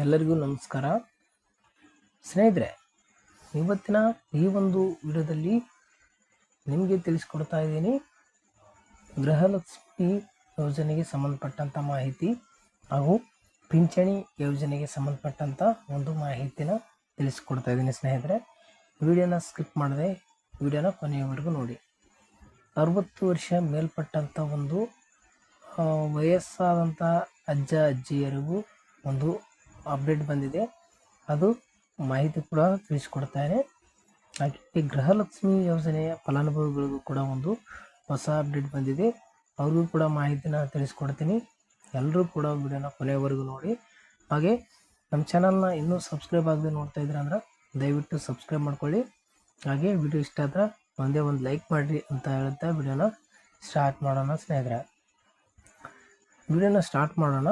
ಎಲ್ಲರಿಗೂ ನಮಸ್ಕಾರ. ಸ್ನೇಹಿತರೆ, ಇವತ್ತಿನ ಈ ಒಂದು ವಿಡಿಯೋದಲ್ಲಿ ನಿಮಗೆ ತಿಳಿಸ್ಕೊಡ್ತಾ ಇದ್ದೀನಿ, ಗೃಹಲಕ್ಷ್ಮಿ ಯೋಜನೆಗೆ ಸಂಬಂಧಪಟ್ಟಂಥ ಮಾಹಿತಿ ಹಾಗೂ ಪಿಂಚಣಿ ಯೋಜನೆಗೆ ಸಂಬಂಧಪಟ್ಟಂಥ ಒಂದು ಮಾಹಿತಿನ ತಿಳಿಸ್ಕೊಡ್ತಾ ಇದ್ದೀನಿ ಸ್ನೇಹಿತರೆ. ವಿಡಿಯೋನ ಸ್ಕಿಪ್ ಮಾಡದೆ ವಿಡಿಯೋನ ಕೊನೆಯವರೆಗೂ ನೋಡಿ. ಅರವತ್ತು ವರ್ಷ ಮೇಲ್ಪಟ್ಟಂಥ ಒಂದು ವಯಸ್ಸಾದಂಥ ಅಜ್ಜ, ಅಜ್ಜಿಯರಿಗೂ ಒಂದು ಅಪ್ಡೇಟ್ ಬಂದಿದೆ. ಅದು ಮಾಹಿತಿ ಕೂಡ ತಿಳಿಸ್ಕೊಡ್ತಾರೆ. ಹಾಗೆ ಗೃಹಲಕ್ಷ್ಮಿ ಯೋಜನೆಯ ಫಲಾನುಭವಿಗಳಿಗೂ ಕೂಡ ಒಂದು ಹೊಸ ಅಪ್ಡೇಟ್ ಬಂದಿದೆ. ಅವ್ರಿಗೂ ಕೂಡ ಮಾಹಿತಿನ ತಿಳಿಸ್ಕೊಡ್ತೀನಿ. ಎಲ್ಲರೂ ಕೂಡ ವಿಡಿಯೋನ ಕೊನೆಯವರೆಗೂ ನೋಡಿ. ಹಾಗೆ ನಮ್ಮ ಚಾನಲ್ನ ಇನ್ನೂ ಸಬ್ಸ್ಕ್ರೈಬ್ ಆಗದೆ ನೋಡ್ತಾ ಇದ್ದೀರ ಅಂದ್ರೆ ದಯವಿಟ್ಟು ಸಬ್ಸ್ಕ್ರೈಬ್ ಮಾಡ್ಕೊಳ್ಳಿ. ಹಾಗೆ ವಿಡಿಯೋ ಇಷ್ಟ ಆದ್ರೆ ಒಂದೇ ಒಂದು ಲೈಕ್ ಮಾಡಿರಿ ಅಂತ ಹೇಳ್ತಾ ವಿಡಿಯೋನ ಸ್ಟಾರ್ಟ್ ಮಾಡೋಣ ಸ್ನೇಹಿತರೆ. ವಿಡಿಯೋನ ಸ್ಟಾರ್ಟ್ ಮಾಡೋಣ.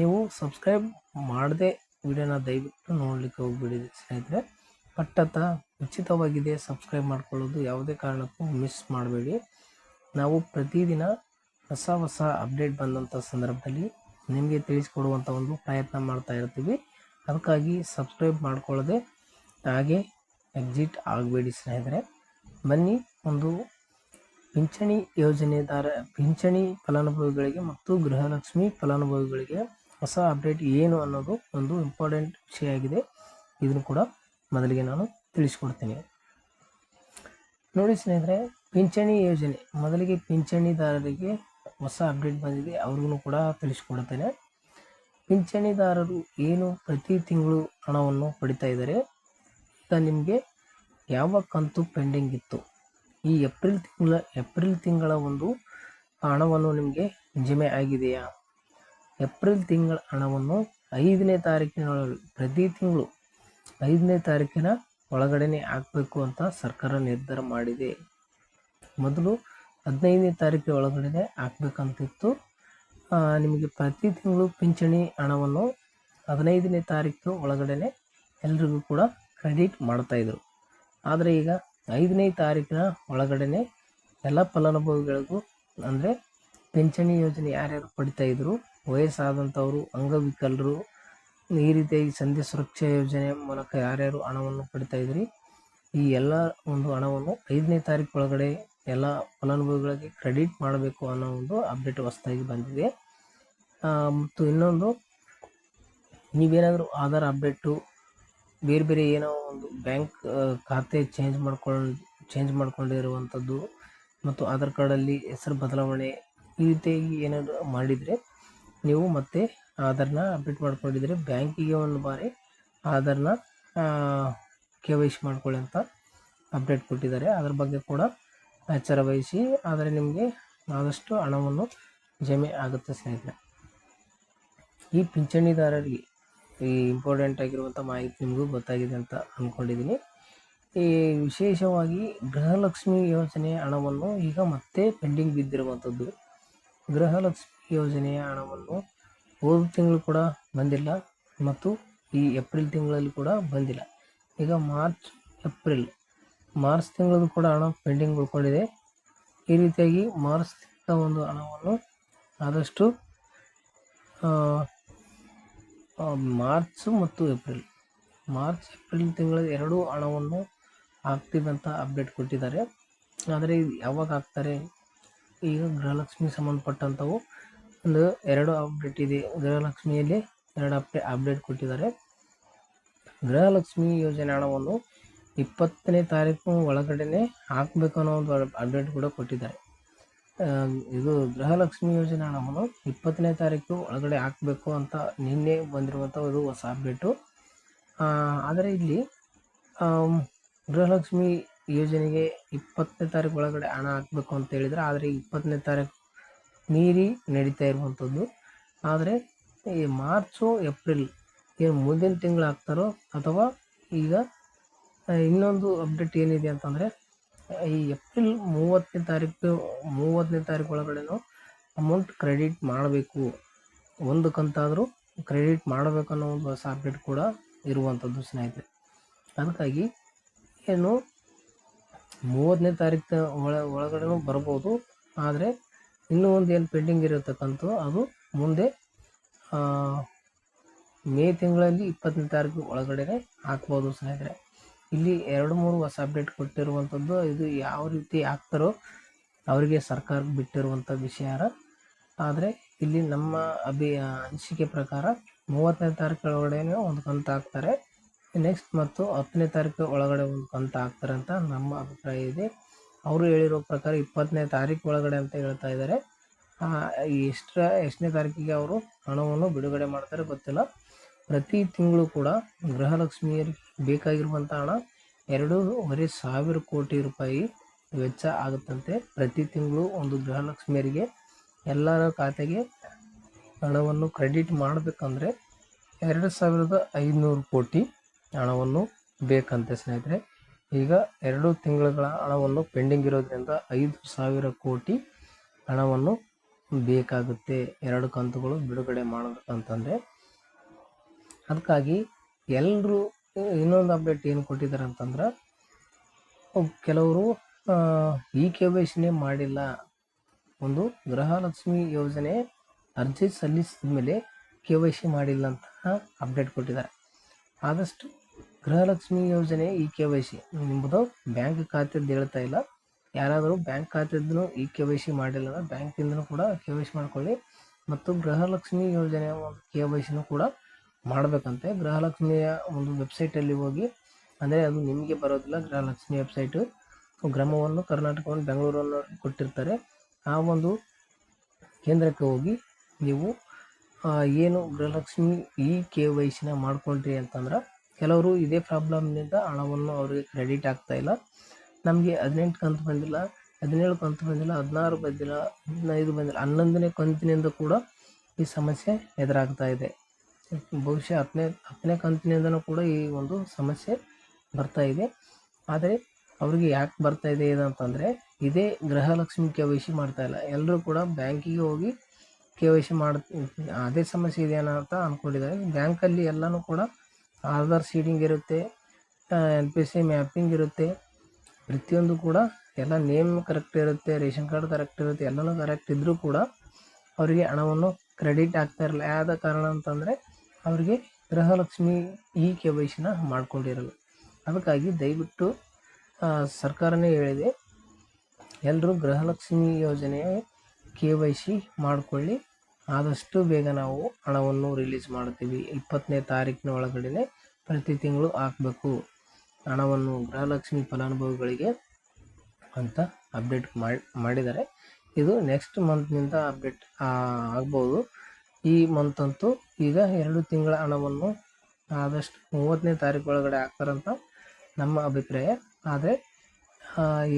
ನೀವು ಸಬ್ಸ್ಕ್ರೈಬ್ ಮಾಡದೆ ವಿಡಿಯೋನ ದಯವಿಟ್ಟು ನೋಡಲಿಕ್ಕೆ ಹೋಗ್ಬಿಡಿ ಸ್ನೇಹಿತರೆ. ಪಟ್ಟತ್ತ ಉಚಿತವಾಗಿದೆ ಸಬ್ಸ್ಕ್ರೈಬ್ ಮಾಡ್ಕೊಳ್ಳೋದು ಯಾವುದೇ ಕಾರಣಕ್ಕೂ ಮಿಸ್ ಮಾಡಬೇಡಿ. ನಾವು ಪ್ರತಿದಿನ ಹೊಸ ಹೊಸ ಅಪ್ಡೇಟ್ ಬಂದಂಥ ಸಂದರ್ಭದಲ್ಲಿ ನಿಮಗೆ ತಿಳಿಸ್ಕೊಡುವಂಥ ಒಂದು ಪ್ರಯತ್ನ ಮಾಡ್ತಾ ಇರ್ತೀವಿ. ಅದಕ್ಕಾಗಿ ಸಬ್ಸ್ಕ್ರೈಬ್ ಮಾಡ್ಕೊಳ್ಳದೆ ಹಾಗೆ ಎಕ್ಸಿಟ್ ಆಗಬೇಡಿ ಸ್ನೇಹಿತರೆ. ಬನ್ನಿ ಒಂದು ಪಿಂಚಣಿ ಯೋಜನೆದಾರ, ಪಿಂಚಣಿ ಫಲಾನುಭವಿಗಳಿಗೆ ಮತ್ತು ಗೃಹಲಕ್ಷ್ಮಿ ಫಲಾನುಭವಿಗಳಿಗೆ ಹೊಸ ಅಪ್ಡೇಟ್ ಏನು ಅನ್ನೋದು ಒಂದು ಇಂಪಾರ್ಟೆಂಟ್ ವಿಷಯ ಆಗಿದೆ. ಇದನ್ನು ಕೂಡ ಮೊದಲಿಗೆ ನಾನು ತಿಳಿಸ್ಕೊಡ್ತೀನಿ. ನೋಡಿ ಸ್ನೇಹಿತರೆ, ಪಿಂಚಣಿ ಯೋಜನೆ. ಮೊದಲಿಗೆ ಪಿಂಚಣಿದಾರರಿಗೆ ಹೊಸ ಅಪ್ಡೇಟ್ ಬಂದಿದೆ, ಅವ್ರಿಗೂ ಕೂಡ ತಿಳಿಸ್ಕೊಡ್ತೇನೆ. ಪಿಂಚಣಿದಾರರು ಏನು ಪ್ರತಿ ತಿಂಗಳು ಹಣವನ್ನು ಪಡಿತಾ ಇದ್ದಾರೆ? ಈಗ ನಿಮಗೆ ಯಾವ ಕಂತು ಪೆಂಡಿಂಗ್ ಇತ್ತು? ಈ ಏಪ್ರಿಲ್ ತಿಂಗಳ ಏಪ್ರಿಲ್ ತಿಂಗಳ ಒಂದು ಹಣವನ್ನು ನಿಮಗೆ ಜಮೆ ಆಗಿದೆಯಾ? ಏಪ್ರಿಲ್ ತಿಂಗಳ ಹಣವನ್ನು ಐದನೇ ತಾರೀಕಿನ ಪ್ರತಿ ತಿಂಗಳು ಐದನೇ ತಾರೀಕಿನ ಒಳಗಡೆನೆ ಹಾಕಬೇಕು ಅಂತ ಸರ್ಕಾರ ನಿರ್ಧಾರ ಮಾಡಿದೆ. ಮೊದಲು ಹದಿನೈದನೇ ತಾರೀಕಿನ ಒಳಗಡೆನೆ ಹಾಕಬೇಕಂತಿತ್ತು. ನಿಮಗೆ ಪ್ರತಿ ತಿಂಗಳು ಪಿಂಚಣಿ ಹಣವನ್ನು ಹದಿನೈದನೇ ತಾರೀಕು ಒಳಗಡೆನೆ ಎಲ್ರಿಗೂ ಕೂಡ ಕ್ರೆಡಿಟ್ ಮಾಡ್ತಾಯಿದ್ರು ಆದರೆ ಈಗ ಐದನೇ ತಾರೀಕಿನ ಒಳಗಡೆನೆ ಎಲ್ಲ ಫಲಾನುಭವಿಗಳಿಗೂ ಅಂದರೆ ಪಿಂಚಣಿ ಯೋಜನೆ ಯಾರ್ಯಾರು ಪಡಿತಾ ಇದ್ರು ವಯಸ್ಸಾದಂಥವರು, ಅಂಗವಿಕಲರು ಈ ರೀತಿಯಾಗಿ ಸಂಧ್ಯಾ ಸುರಕ್ಷಾ ಯೋಜನೆ ಮೂಲಕ ಯಾರ್ಯಾರು ಹಣವನ್ನು ಪಡಿತಾ ಇದ್ರಿ? ಈ ಎಲ್ಲ ಒಂದು ಹಣವನ್ನು ಐದನೇ ತಾರೀಕು ಒಳಗಡೆ ಎಲ್ಲ ಫಲಾನುಭವಿಗಳಿಗೆ ಕ್ರೆಡಿಟ್ ಮಾಡಬೇಕು ಅನ್ನೋ ಒಂದು ಅಪ್ಡೇಟ್ ಹೊಸದಾಗಿ ಬಂದಿದೆ. ಮತ್ತು ಇನ್ನೊಂದು, ನೀವೇನಾದರೂ ಆಧಾರ್ ಅಪ್ಡೇಟು ಬೇರೆ ಬೇರೆ ಏನೋ ಒಂದು ಬ್ಯಾಂಕ್ ಖಾತೆ ಚೇಂಜ್ ಮಾಡ್ಕೊಂಡು ಚೇಂಜ್ ಮಾಡ್ಕೊಂಡಿರುವಂಥದ್ದು ಮತ್ತು ಆಧಾರ್ ಕಾರ್ಡಲ್ಲಿ ಹೆಸರು ಬದಲಾವಣೆ ಈ ರೀತಿಯಾಗಿ ಏನಾದರೂ ಮಾಡಿದರೆ ನೀವು ಮತ್ತೆ ಆಧಾರ್ನ ಅಪ್ಡೇಟ್ ಮಾಡ್ಕೊಂಡಿದ್ರೆ ಬ್ಯಾಂಕಿಗೆ ಒಂದು ಬಾರಿ ಆಧಾರ್ನ ಕೆ ವೈ ಸಿ ಮಾಡ್ಕೊಳ್ಳಿ ಅಂತ ಅಪ್ಡೇಟ್ ಕೊಟ್ಟಿದ್ದಾರೆ. ಅದ್ರ ಬಗ್ಗೆ ಕೂಡ ಎಚ್ಚರ ವಹಿಸಿ ಆದರೆ ನಿಮಗೆ ಆದಷ್ಟು ಹಣವನ್ನು ಜಮೆ ಆಗುತ್ತೆ ಸ್ನೇಹಿತರೆ. ಈ ಪಿಂಚಣಿದಾರರಿಗೆ ಈ ಇಂಪಾರ್ಟೆಂಟ್ ಆಗಿರುವಂಥ ಮಾಹಿತಿ ನಿಮಗೂ ಗೊತ್ತಾಗಿದೆ ಅಂತ ಅಂದ್ಕೊಂಡಿದ್ದೀನಿ ಈ ವಿಶೇಷವಾಗಿ ಗೃಹಲಕ್ಷ್ಮಿ ಯೋಜನೆಯ ಹಣವನ್ನು ಈಗ ಮತ್ತೆ ಪೆಂಡಿಂಗ್ ಬಿದ್ದಿರುವಂಥದ್ದು ಗೃಹಲಕ್ಷ್ಮಿ ಯೋಜನೆಯ ಹಣವನ್ನು ಹೋದ ತಿಂಗಳು ಕೂಡ ಬಂದಿಲ್ಲ ಮತ್ತು ಈ ಏಪ್ರಿಲ್ ತಿಂಗಳಲ್ಲಿ ಕೂಡ ಬಂದಿಲ್ಲ. ಈಗ ಮಾರ್ಚ್, ಏಪ್ರಿಲ್, ಮಾರ್ಚ್ ತಿಂಗಳದ್ದು ಕೂಡ ಹಣ ಪೆಂಡಿಂಗ್ ಉಳ್ಕೊಂಡಿದೆ. ಈ ರೀತಿಯಾಗಿ ಮಾರ್ಚ್ ಒಂದು ಹಣವನ್ನು ಆದಷ್ಟು ಮಾರ್ಚ್ ಮತ್ತು ಏಪ್ರಿಲ್, ಮಾರ್ಚ್, ಏಪ್ರಿಲ್ ತಿಂಗಳ ಎರಡೂ ಹಣವನ್ನು ಹಾಕ್ತಿದ್ದಂಥ ಅಪ್ಡೇಟ್ ಕೊಟ್ಟಿದ್ದಾರೆ. ಆದರೆ ಯಾವಾಗ ಹಾಕ್ತಾರೆ? ಈಗ ಗೃಹಲಕ್ಷ್ಮಿ ಸಂಬಂಧಪಟ್ಟಂಥವು ಒಂದು ಎರಡು ಅಪ್ಡೇಟ್ ಇದೆ. ಗೃಹಲಕ್ಷ್ಮಿಯಲ್ಲಿ ಎರಡು ಅಪ್ಡೇ ಅಪ್ಡೇಟ್ ಕೊಟ್ಟಿದ್ದಾರೆ. ಗೃಹಲಕ್ಷ್ಮಿ ಯೋಜನೆ ಹಣವನ್ನು ಇಪ್ಪತ್ತನೇ ತಾರೀಕು ಒಳಗಡೆನೆ ಹಾಕಬೇಕು ಅನ್ನೋ ಒಂದು ಅಪ್ಡೇಟ್ ಕೂಡ ಕೊಟ್ಟಿದ್ದಾರೆ. ಇದು ಗೃಹಲಕ್ಷ್ಮಿ ಯೋಜನೆ ಹಣವನ್ನು ಇಪ್ಪತ್ತನೇ ತಾರೀಕು ಒಳಗಡೆ ಹಾಕಬೇಕು ಅಂತ ನಿನ್ನೆ ಬಂದಿರುವಂಥ ಒಂದು ಹೊಸ ಅಪ್ಡೇಟು ಆದರೆ ಇಲ್ಲಿ ಗೃಹಲಕ್ಷ್ಮಿ ಯೋಜನೆಗೆ ಇಪ್ಪತ್ತನೇ ತಾರೀಕು ಒಳಗಡೆ ಹಣ ಹಾಕಬೇಕು ಅಂತ ಹೇಳಿದರೆ, ಆದರೆ ಇಪ್ಪತ್ತನೇ ತಾರೀಕು ಮೀರಿ ನಡೀತಾ ಇರುವಂಥದ್ದು. ಆದರೆ ಈ ಮಾರ್ಚು, ಏಪ್ರಿಲ್ ಏನು ಮುಂದಿನ ತಿಂಗಳು ಹಾಕ್ತಾರೋ ಅಥವಾ ಈಗ ಇನ್ನೊಂದು ಅಪ್ಡೇಟ್ ಏನಿದೆ ಅಂತಂದರೆ, ಈ ಏಪ್ರಿಲ್ ಮೂವತ್ತನೇ ತಾರೀಕು ಮೂವತ್ತನೇ ತಾರೀಕು ಒಳಗಡೆನೂ ಅಮೌಂಟ್ ಕ್ರೆಡಿಟ್ ಮಾಡಬೇಕು. ಒಂದು ಕಂತಾದರೂ ಕ್ರೆಡಿಟ್ ಮಾಡಬೇಕು ಅನ್ನೋ ಒಂದು ಹೊಸ ಅಪ್ಡೇಟ್ ಕೂಡ ಇರುವಂಥದ್ದು ಸ್ನೇಹಿತರೆ. ಅದಕ್ಕಾಗಿ ಏನು ಮೂವತ್ತನೇ ತಾರೀಕು ಒಳ ಒಳಗಡೆನೂ ಬರ್ಬೋದು. ಆದರೆ ಇನ್ನೂ ಒಂದು ಏನು ಪೆಂಡಿಂಗ್ ಇರತಕ್ಕಂಥ ಅದು ಮುಂದೆ ಮೇ ತಿಂಗಳಲ್ಲಿ ಇಪ್ಪತ್ತನೇ ತಾರೀಕು ಒಳಗಡೆ ಹಾಕ್ಬೋದು ಸ್ನೇಹಿತರೆ. ಇಲ್ಲಿ ಎರಡು ಮೂರು ಹೊಸ ಅಪ್ಡೇಟ್ ಕೊಟ್ಟಿರುವಂಥದ್ದು ಇದು ಯಾವ ರೀತಿ ಹಾಕ್ತಾರೋ ಅವರಿಗೆ ಸರ್ಕಾರ ಬಿಟ್ಟಿರುವಂಥ ವಿಷಯ ಆದರೆ ಇಲ್ಲಿ ನಮ್ಮ ಅಭಿ ಅನಿಸಿಕೆ ಪ್ರಕಾರ ಮೂವತ್ತನೇ ತಾರೀಕು ಒಳಗಡೆ ಒಂದು ಕಂತು ಹಾಕ್ತಾರೆ. ನೆಕ್ಸ್ಟ್ ಮತ್ತು ಹತ್ತನೇ ತಾರೀಕು ಒಳಗಡೆ ಒಂದು ಕಂತು ಹಾಕ್ತಾರೆ ಅಂತ ನಮ್ಮ ಅಭಿಪ್ರಾಯ ಇದೆ. ಅವರು ಹೇಳಿರೋ ಪ್ರಕಾರ ಇಪ್ಪತ್ತನೇ ತಾರೀಕು ಒಳಗಡೆ ಅಂತ ಹೇಳ್ತಾ ಇದ್ದಾರೆ. ಎಷ್ಟರ, ಎಷ್ಟನೇ ತಾರೀಕಿಗೆ ಅವರು ಹಣವನ್ನು ಬಿಡುಗಡೆ ಮಾಡ್ತಾರೆ ಗೊತ್ತಿಲ್ಲ. ಪ್ರತಿ ತಿಂಗಳು ಕೂಡ ಗೃಹಲಕ್ಷ್ಮಿಯರಿಗೆ ಬೇಕಾಗಿರುವಂಥ ಹಣ ಎರಡೂವರೆ ಸಾವಿರ ಕೋಟಿ ರೂಪಾಯಿ ವೆಚ್ಚ ಆಗುತ್ತಂತೆ. ಪ್ರತಿ ತಿಂಗಳು ಒಂದು ಗೃಹಲಕ್ಷ್ಮಿಯರಿಗೆ ಎಲ್ಲರ ಖಾತೆಗೆ ಹಣವನ್ನು ಕ್ರೆಡಿಟ್ ಮಾಡಬೇಕಂದ್ರೆ ಎರಡು ಸಾವಿರದ ಐನೂರು ಕೋಟಿ ಹಣವನ್ನು ಬೇಕಂತೆ ಸ್ನೇಹಿತರೆ. ಈಗ ಎರಡು ತಿಂಗಳ ಹಣವನ್ನು ಪೆಂಡಿಂಗ್ ಇರೋದ್ರಿಂದ ಐದು ಸಾವಿರ ಕೋಟಿ ಹಣವನ್ನು ಬೇಕಾಗುತ್ತೆ. ಎರಡು ಕಂತುಗಳು ಬಿಡುಗಡೆ ಮಾಡಬೇಕಂತಂದರೆ ಅದಕ್ಕಾಗಿ ಎಲ್ಲರೂ ಇನ್ನೊಂದು ಅಪ್ಡೇಟ್ ಏನು ಕೊಟ್ಟಿದ್ದಾರೆ ಅಂತಂದ್ರೆ ಕೆಲವರು ಇ ಕೆ ವೈ ಸಿನೇ ಮಾಡಿಲ್ಲ. ಒಂದು ಗೃಹಲಕ್ಷ್ಮಿ ಯೋಜನೆ ಅರ್ಜಿ ಸಲ್ಲಿಸಿದ ಮೇಲೆ ಕೆ ವೈ ಸಿ ಮಾಡಿಲ್ಲ ಅಂತ ಅಪ್ಡೇಟ್ ಕೊಟ್ಟಿದ್ದಾರೆ. ಆದಷ್ಟು ಗೃಹಲಕ್ಷ್ಮಿ ಯೋಜನೆ ಇ ಕೆ ವೈ ಸಿ. ಎಂಬುದು ಬ್ಯಾಂಕ್ ಖಾತೆದ್ದು ಹೇಳ್ತಾ ಇಲ್ಲ. ಯಾರಾದರೂ ಬ್ಯಾಂಕ್ ಖಾತೆದ್ದು ಇ ಕೆ ವೈ ಸಿ ಮಾಡಿಲ್ಲ ಬ್ಯಾಂಕಿಂದನೂ ಕೂಡ ಕೆ ವೈ ಸಿ ಮಾಡ್ಕೊಳ್ಳಿ. ಮತ್ತು ಗೃಹಲಕ್ಷ್ಮಿ ಯೋಜನೆಯ ಒಂದು ಕೆ ವೈ ಸಿನೂ ಕೂಡ ಮಾಡಬೇಕಂತೆ. ಗೃಹಲಕ್ಷ್ಮಿಯ ಒಂದು ವೆಬ್ಸೈಟಲ್ಲಿ ಹೋಗಿ, ಅಂದರೆ ಅದು ನಿಮಗೆ ಬರೋದಿಲ್ಲ, ಗೃಹಲಕ್ಷ್ಮಿ ವೆಬ್ಸೈಟು. ಗ್ರಾಮವನ್ನು ಕರ್ನಾಟಕವನ್ನು ಬೆಂಗಳೂರನ್ನು ಕೊಟ್ಟಿರ್ತಾರೆ. ಆ ಒಂದು ಕೇಂದ್ರಕ್ಕೆ ಹೋಗಿ ನೀವು ಏನು ಗೃಹಲಕ್ಷ್ಮಿ ಇ ಕೆ ವೈ ಸಿನ ಮಾಡ್ಕೊಳ್ರಿ ಅಂತಂದ್ರೆ ಕೆಲವರು ಇದೇ ಪ್ರಾಬ್ಲಮ್ನಿಂದ ಹಣವನ್ನು ಅವರಿಗೆ ಕ್ರೆಡಿಟ್ ಆಗ್ತಾ ಇಲ್ಲ. ನಮಗೆ ಹದಿನೆಂಟು ಕಂತು ಬಂದಿಲ್ಲ, ಹದಿನೇಳು ಕಂತು ಬಂದಿಲ್ಲ, ಹದಿನಾರು ಬಂದಿಲ್ಲ, ಹದಿನೈದು ಬಂದಿಲ್ಲ ಹನ್ನೊಂದನೇ ಕಂತಿನಿಂದ ಕೂಡ ಈ ಸಮಸ್ಯೆ ಎದುರಾಗ್ತಾ ಇದೆ. ಬಹುಶಃ ಹತ್ತನೇ ಹತ್ತನೇ ಕಂತಿನಿಂದನೂ ಕೂಡ ಈ ಒಂದು ಸಮಸ್ಯೆ ಬರ್ತಾ ಇದೆ. ಆದರೆ ಅವರಿಗೆ ಯಾಕೆ ಬರ್ತಾ ಇದೆ ಅಂತಂದರೆ ಇದೇ ಗೃಹಲಕ್ಷ್ಮಿ ಕೆ ವೈ ಸಿ ಮಾಡ್ತಾ ಇಲ್ಲ. ಎಲ್ಲರೂ ಕೂಡ ಬ್ಯಾಂಕಿಗೆ ಹೋಗಿ ಕೆ ವೈ ಸಿ ಮಾಡ್, ಅದೇ ಸಮಸ್ಯೆ ಇದೆಯಾ ಅಂತ ಅಂದ್ಕೊಂಡಿದ್ದಾರೆ ಬ್ಯಾಂಕಲ್ಲಿ ಎಲ್ಲನೂ ಕೂಡ ಆಧಾರ್ ಸೀಡಿಂಗ್ ಇರುತ್ತೆ ಎಲ್ ಪಿ ಸಿ ಮ್ಯಾಪಿಂಗ್ ಇರುತ್ತೆ. ಪ್ರತಿಯೊಂದು ಕೂಡ ಎಲ್ಲ ನೇಮ್ ಕರೆಕ್ಟ್ ಇರುತ್ತೆ, ರೇಷನ್ ಕಾರ್ಡ್ ಕರೆಕ್ಟ್ ಇರುತ್ತೆ, ಎಲ್ಲನೂ ಕರೆಕ್ಟ್ ಇದ್ದರೂ ಕೂಡ ಅವರಿಗೆ ಹಣವನ್ನು ಕ್ರೆಡಿಟ್ ಆಗ್ತಾ ಇರಲ್ಲ. ಯಾವ್ದ ಕಾರಣ ಅಂತಂದರೆ ಅವರಿಗೆ ಗೃಹಲಕ್ಷ್ಮಿ ಇ ಕೆ ವೈ ಸಿನ ಮಾಡ್ಕೊಂಡಿರಲ್ಲ. ಅದಕ್ಕಾಗಿ ದಯವಿಟ್ಟು ಸರ್ಕಾರನೇ ಹೇಳಿದೆ ಎಲ್ಲರೂ ಗೃಹಲಕ್ಷ್ಮಿ ಯೋಜನೆಯ ಕೆ ವೈ ಸಿ ಮಾಡಿಕೊಳ್ಳಿ. ಆದಷ್ಟು ಬೇಗ ನಾವು ಹಣವನ್ನು ರಿಲೀಸ್ ಮಾಡ್ತೀವಿ ಇಪ್ಪತ್ತನೇ ತಾರೀಕಿನ ಒಳಗಡೆ ಪ್ರತಿ ತಿಂಗಳು ಹಾಕಬೇಕು. ಹಣವನ್ನು ಗೃಹಲಕ್ಷ್ಮಿ ಫಲಾನುಭವಿಗಳಿಗೆ ಅಂತ ಅಪ್ಡೇಟ್ ಮಾಡಿ, ಮಾಡಿದ್ದಾರೆ. ಇದು ನೆಕ್ಸ್ಟ್ ಮಂತ್ನಿಂದ ಅಪ್ಡೇಟ್ ಆಗ್ಬೋದು. ಈ ಮಂತ್ ಅಂತೂ ಈಗ ಎರಡು ತಿಂಗಳ ಹಣವನ್ನು ಆದಷ್ಟು ಮೂವತ್ತನೇ ತಾರೀಕು ಒಳಗಡೆ ಹಾಕ್ತಾರಂತ ನಮ್ಮ ಅಭಿಪ್ರಾಯ. ಆದರೆ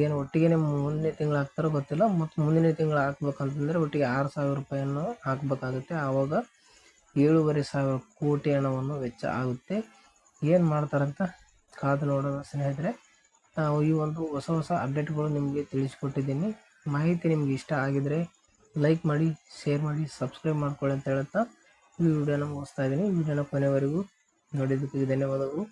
ಏನು ಒಟ್ಟಿಗೆ ಮುಂದಿನ ತಿಂಗಳು ಹಾಕ್ತಾರೋ ಗೊತ್ತಿಲ್ಲ. ಮತ್ತು ಮುಂದಿನ ತಿಂಗಳು ಹಾಕ್ಬೇಕಂತಂದರೆ ಒಟ್ಟಿಗೆ ಆರು ಸಾವಿರ ರೂಪಾಯಿಯನ್ನು ಹಾಕ್ಬೇಕಾಗುತ್ತೆ. ಆವಾಗ ಏಳೂವರೆ ಸಾವಿರ ಕೋಟಿ ಹಣವನ್ನು ವೆಚ್ಚ ಆಗುತ್ತೆ. ಏನು ಮಾಡ್ತಾರಂತ ಕಾದು ನೋಡೋಣ ಸ್ನೇಹಿತರೆ. ನಾವು ಈ ಒಂದು ಹೊಸ ಹೊಸ ಅಪ್ಡೇಟ್ಗಳು ನಿಮಗೆ ತಿಳಿಸ್ಕೊಟ್ಟಿದ್ದೀನಿ. ಮಾಹಿತಿ ನಿಮಗೆ ಇಷ್ಟ ಆಗಿದರೆ ಲೈಕ್ ಮಾಡಿ, ಶೇರ್ ಮಾಡಿ, ಸಬ್ಸ್ಕ್ರೈಬ್ ಮಾಡ್ಕೊಳ್ಳಿ ಅಂತ ಹೇಳುತ್ತಾ ಈ ವಿಡಿಯೋನ ಮುಗಿಸ್ತಾ ಇದ್ದೀನಿ. ವಿಡಿಯೋನ ಕೊನೆವರೆಗೂ ನೋಡಿದ್ದಕ್ಕೆ ಧನ್ಯವಾದಗಳು.